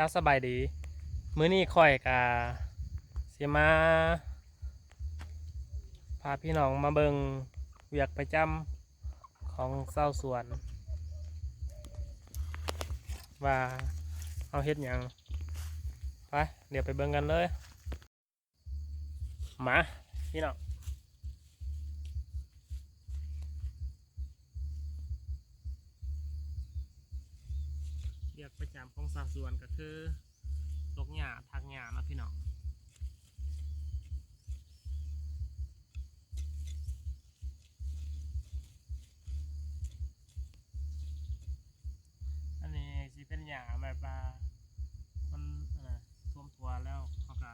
จ้าสบายดี มื้อนี้ค่อยกาสิมา พาพี่น้องมาเบิงเวียกประจำของเศร้าสวน ว่าเอาเฮ็ดหยังไป เดี๋ยวไปเบิงกันเลย มา พี่น้อง เรียกประจำของสาสวนก็คือลกหญ้าทางหญ้านะพี่น้อง อันนี้สิเป็นหญ้าแบบว่ามันอะไรท่วมทัวแล้วเขาก็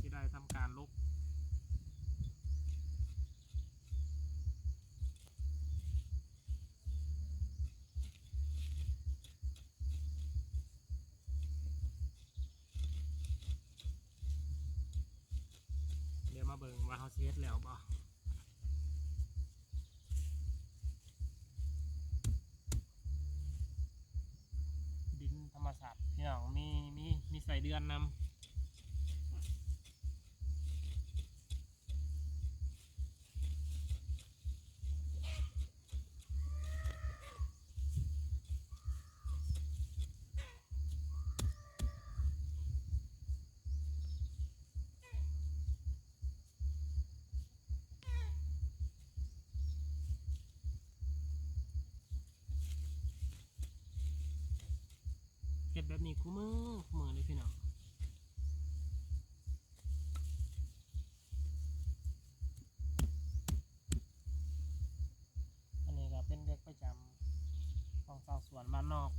สิได้ทำการลุก เดี๋ยว มาเบิ่งว่าเขาเฮ็ดแล้วบ่ดินธรรมศาสตร์พี่น้องมีมีมีใส่เดือนนำ เฮ็ดแบบนี้คู่มือคู่มือเลยพี่น้องอันนี้ก็เป็นเด็กประจำของสาวสวนบ้านนอก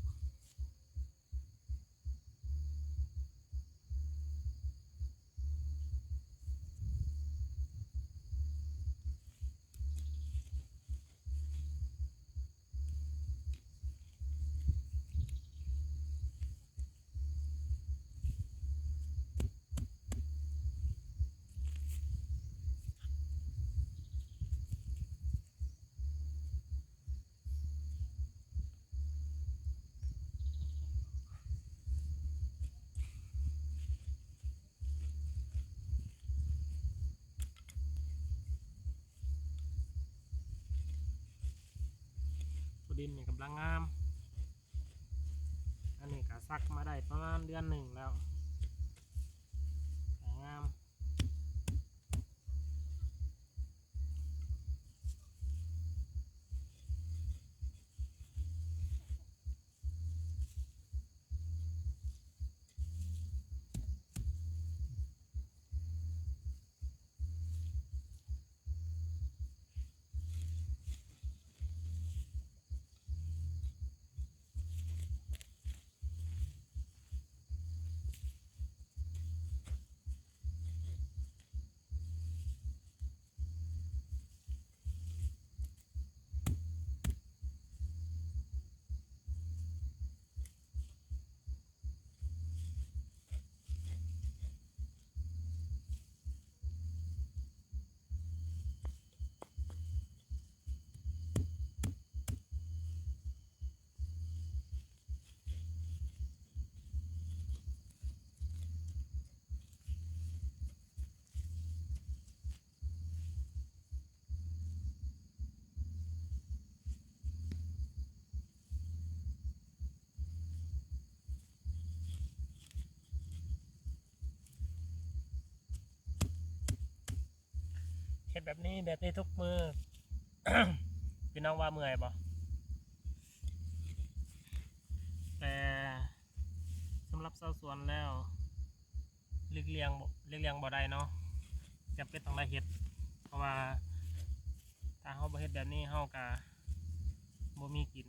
ตัว ดินนี่กำลังงาม อันนี้ก็ซักมาได้ประมาณเดือนหนึ่งแล้ว ฮ็ดแบบนี้แบบนี้ทุกมือ พี่น้องว่าเมื่อยบ่แต่สำหรับชาวสวนแล้วเลีกเลียงเลีกเลียงบ่ได้เนาะจำเป็นต้องได้เฮ็ด เพราะว่าถ้าเฮาบ่เฮ็ดแบบนี้เฮาก็บ่มีกิน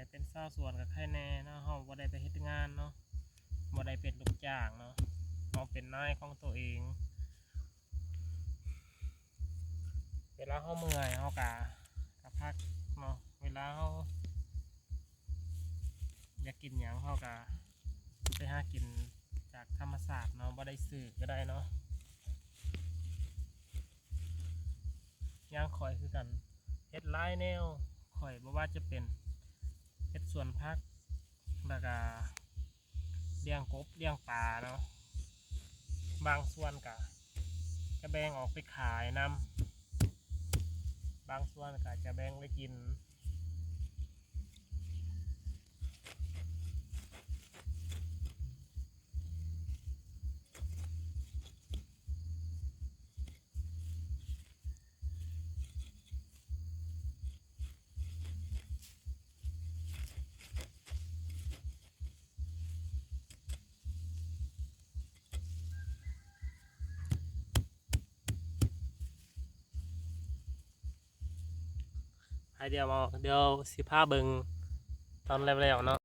แต่เป็นเศร้าวสวนกับใครแน่เนาะเฮาบ่ได้ไปเฮ็ดงานเนาะได้เป็นลูกจ้างเนาะเราเป็นนายของตัวเอง เวลาเขาเมื่อยเขากะกะพักเนาะเวลาเขาอยากกินหยังเขากะไปหากินจากธรรมศาสตร์เนาะบ่ได้ซื้อก็ได้เนาะย่างข่อยคือกันเฮ็ดหลายแนวข่อยบ่ว่าจะเป็น เฮ็ดสวนพักแล้วก็เลี้ยงกบเลี้ยงปลาเนาะบางส่วนก็จะแบ่งออกไปขายนำบางส่วนก็จะแบ่งไว้กิน ให้เดียวมาเดี๋ยวสิพาเบิงตอนแล้วๆเนาะ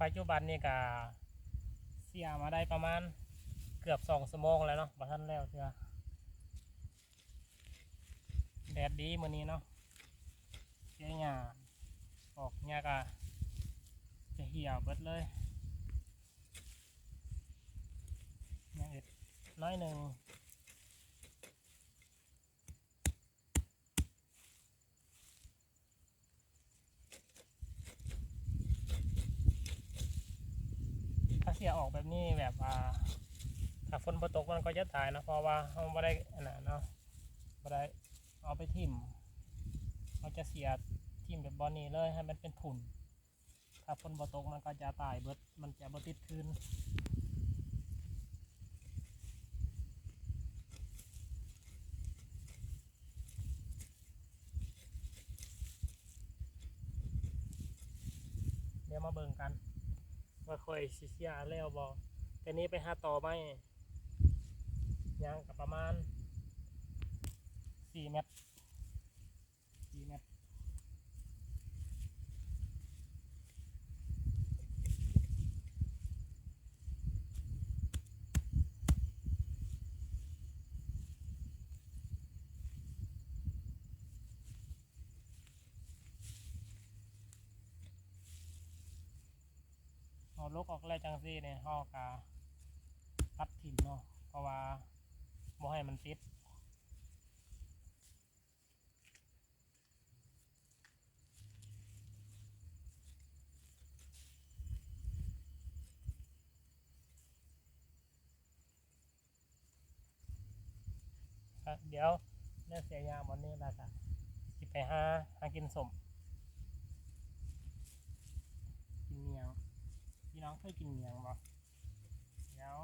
ปัจจุบันนี่ก็เสียมาได้ประมาณเกือบสองชั่วโมงแล้วเนาะบ่ทันแล้วเถื่อแดดดีมื้อนี้เนาะเสียหญ้าออกหญ้าก็จะเหี่ยวเบิดเลยหญ้าเอ็ด น้อยหนึ่งถ้าเสียออกแบบนี้แบบว่าถ้าฝนตกมันก็จะตายนะเพราะว่าเราไม่ได้อันนั้นเนาะไม่ได้เอาไปทิ่มเราจะเสียทิ่มแบบบอนี้เลยให้มันเป็นถุนถ้าฝนตกมันก็จะตายเบิดมันจะบติดคืน ยวมาเบิ่งกัน ว่าค่อยสิเสียแล้วบอแต่นี้ไปหาต่อไหมยางกับประมาณสี่เมตรสี่เมตร ลกออกแล้วจังซี่เนี่ยเฮากะตัดถิ่มเนาะเพราะว่าบ่ให้มันติดครับเดี๋ยวเลิกเสียยามวันนี้แล้วกันสิไปหาหากินสม กินเมียงพี่ น้องเคยกินเมียงบ่เดี๋ยว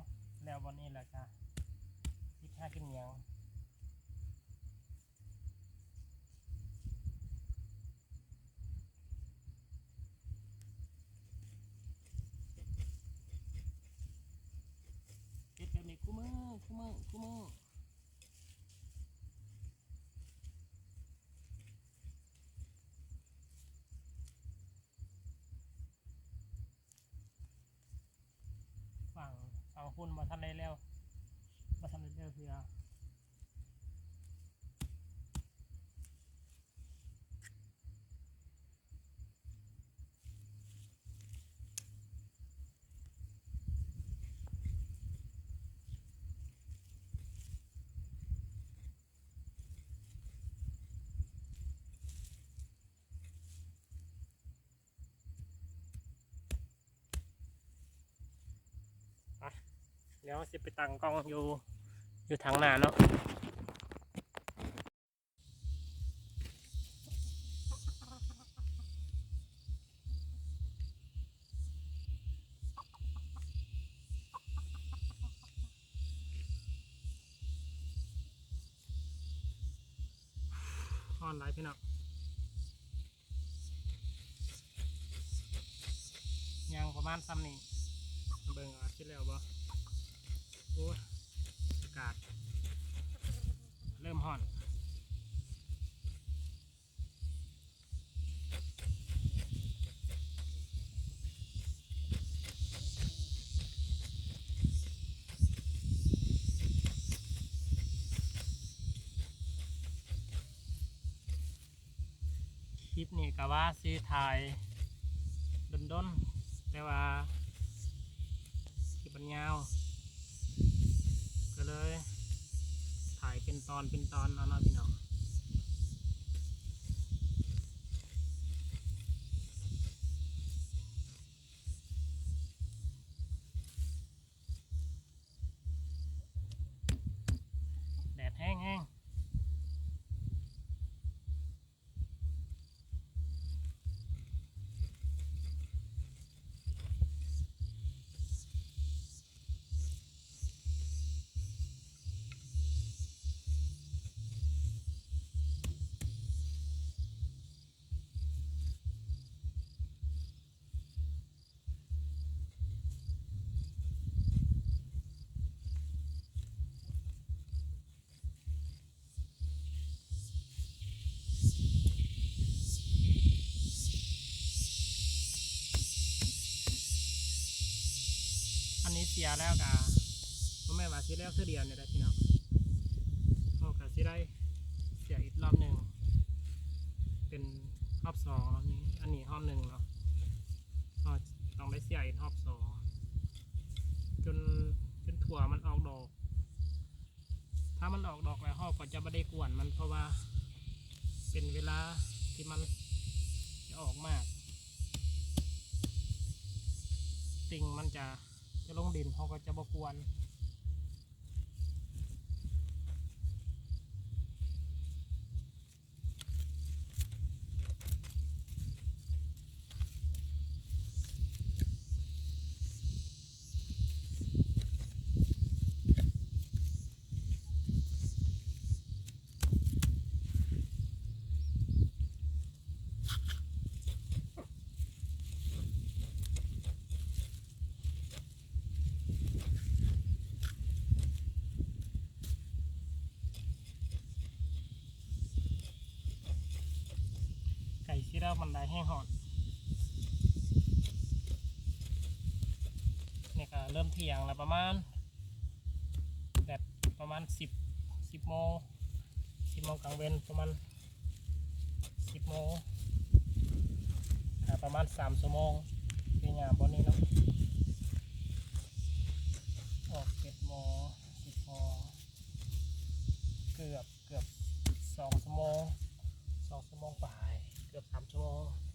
แล้ววันนี้แหละจ้ะสิไปหากินเมียงเฮ็ดแบบนี้คู่มือคู่มือคู่มือ ฝั่ง ฝั่งคุณมาทันได้แล้วมาทันได้แล้วเพื่อเดี๋ยวสิไปตั้งกล้องอยู่อยู่ทางหน้าเนาะออนไลน์พี่น้องยังประมาณซ้ำนี่เบิ่งอาคิดแล้วบ่ อ้อากาศ เริ่มห่อนคลิปนี้ก็ว่าซีถ่ายดนดนแต่ว่าคลิปมันยาว ก็เลย ถ่ายเป็นตอนเป็นตอนเอาเนาะพี่น้อง อันนี้เสียแล้วกะพ่อแม่นว่าสิแล้วคือเดียวเนี่ยแหละพี่น้องเขากะสิได้เสียอีกรอบหนึ่งเป็นรอบสองรอบนี้อันนี้รอบหนึ่งเนาะก็ต้องได้เสียอีกรอบสองจนจนถั่วมันออกดอก ถ้ามันออกดอกแล้วเราก็จะไม่ได้กวนมันเพราะว่า เป็นเวลาที่มันจะออกมากติ่งมันจะ จะลงดินเขาก็จะบกวน ไก่ที่เราบันไดแห้งหอดเนี่ยก็เริ่มเที่ยงแล้วประมาณ แบบประมาณสิบสิบโมงสิบโมงกลางเวนประมาณสิบโมงประมาณสามชั่วโมงเป็นอย่างบนนี้เนาะออกเจ็ดโมงสิบโมงเกือบเกือบสองชั่วโมงสองชั่วโมงไป กือบสามชั่วโมง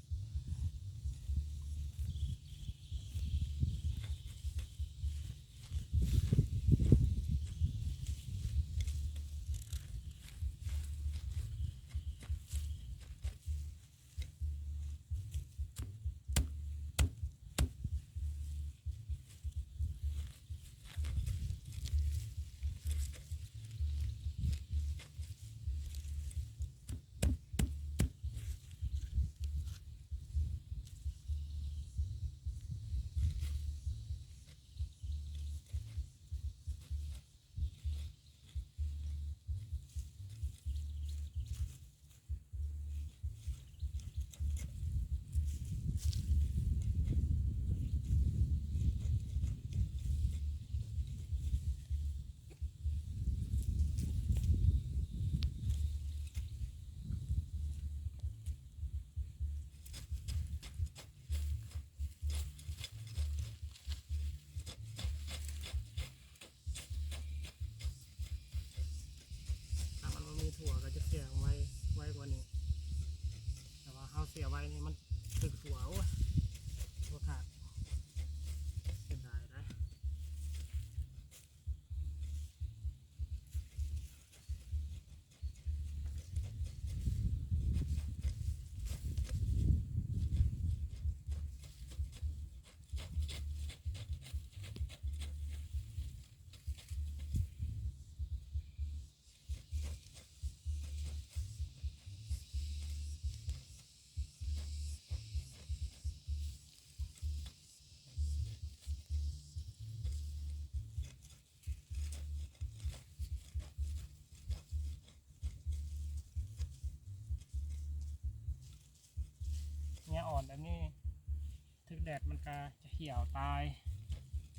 แดดมันก็จะเหี่ยวตาย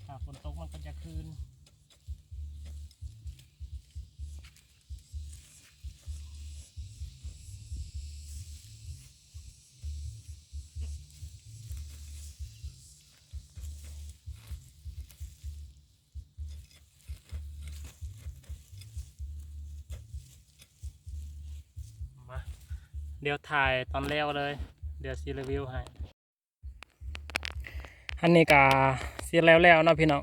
ถ้าฝนตกมันก็จะคืนเดี๋ยวถ่ายตอนเลี้ยวเลย เดี๋ยวซีรีวิวให้ อันนี้ก็เสียแล้วแล้วเนาะพี่น้อง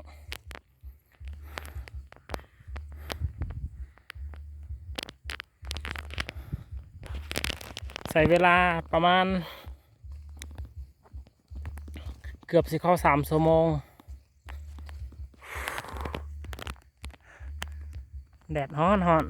ใส่เวลาประมาณ เกือบสิเข้าสามชั่วโมง แดดฮ้อนฮ้อน